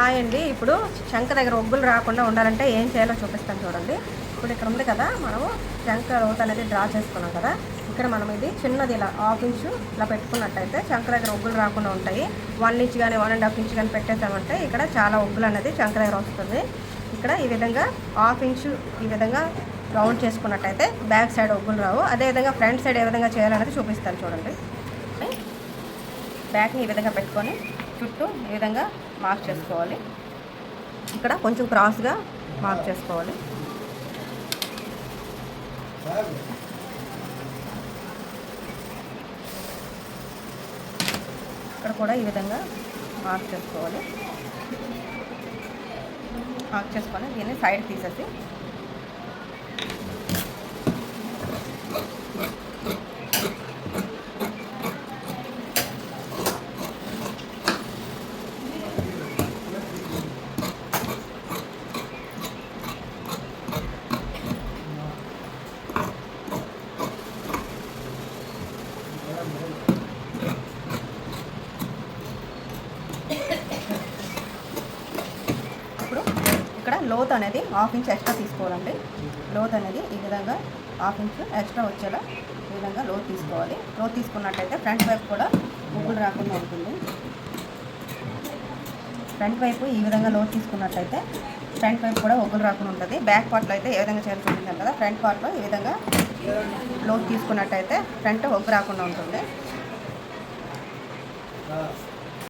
Hi అండి. ఇప్పుడు శంఖ దగ్గర ఒగ్గులు రాకుండా ఉండాలంటే ఏం చేయాలో చూపిస్తాను చూడండి. ఇప్పుడు ఇక్కడ ఉంది కదా మనము శంఖ రోత అనేది డ్రా చేసుకున్నాం కదా. ఇక్కడ మనం ఇది చిన్నది ఇలా హాఫ్ ఇంచు ఇలా పెట్టుకున్నట్టయితే శంఖ దగ్గర ఒగ్గులు రాకుండా ఉంటాయి. వన్ ఇంచ్ కానీ వన్ అండ్ హాఫ్ ఇంచ్ కానీ పెట్టేసామంటే ఇక్కడ చాలా ఒగ్గులు అనేది శంఖ దగ్గర వస్తుంది. ఇక్కడ ఈ విధంగా హాఫ్ ఇంచు ఈ విధంగా రౌండ్ చేసుకున్నట్టయితే బ్యాక్ సైడ్ ఒగ్గులు రావు. అదేవిధంగా ఫ్రంట్ సైడ్ ఏ విధంగా చేయాలనేది చూపిస్తాను చూడండి. బ్యాక్ని ఈ విధంగా పెట్టుకొని చుట్టూ ఈ విధంగా మార్క్ చేసుకోవాలి. ఇక్కడ కొంచెం క్రాస్గా మార్క్ చేసుకోవాలి. ఇక్కడ కూడా ఈ విధంగా మార్క్ చేసుకోవాలి. మార్క్ చేసుకొని దీన్ని సైడ్ తీసేసి ఇక్కడ లోత్ అనేది హాఫ్ ఇంచ్ ఎక్స్ట్రా తీసుకోవాలండి. లోత్ అనేది ఈ విధంగా హాఫ్ ఇంచ్ ఎక్స్ట్రా వచ్చేలా ఈ విధంగా లోత్ తీసుకోవాలి. లోత్ తీసుకున్నట్టయితే ఫ్రంట్ వైపు కూడా ముగ్గులు రాకుండా ఉంటుంది. ఫ్రంట్ వైపు ఈ విధంగా లోత్ తీసుకున్నట్టయితే ఫ్రంట్ వైపు కూడా ఒగ్గులు రాకుండా ఉంటుంది. బ్యాక్ పార్ట్లో అయితే ఏ విధంగా చేయాల్సి ఉంటుంది కదా ఫ్రంట్ పార్ట్లో ఈ విధంగా లోత్ తీసుకున్నట్టయితే ఫ్రంట్ ఒగ్గు రాకుండా ఉంటుంది.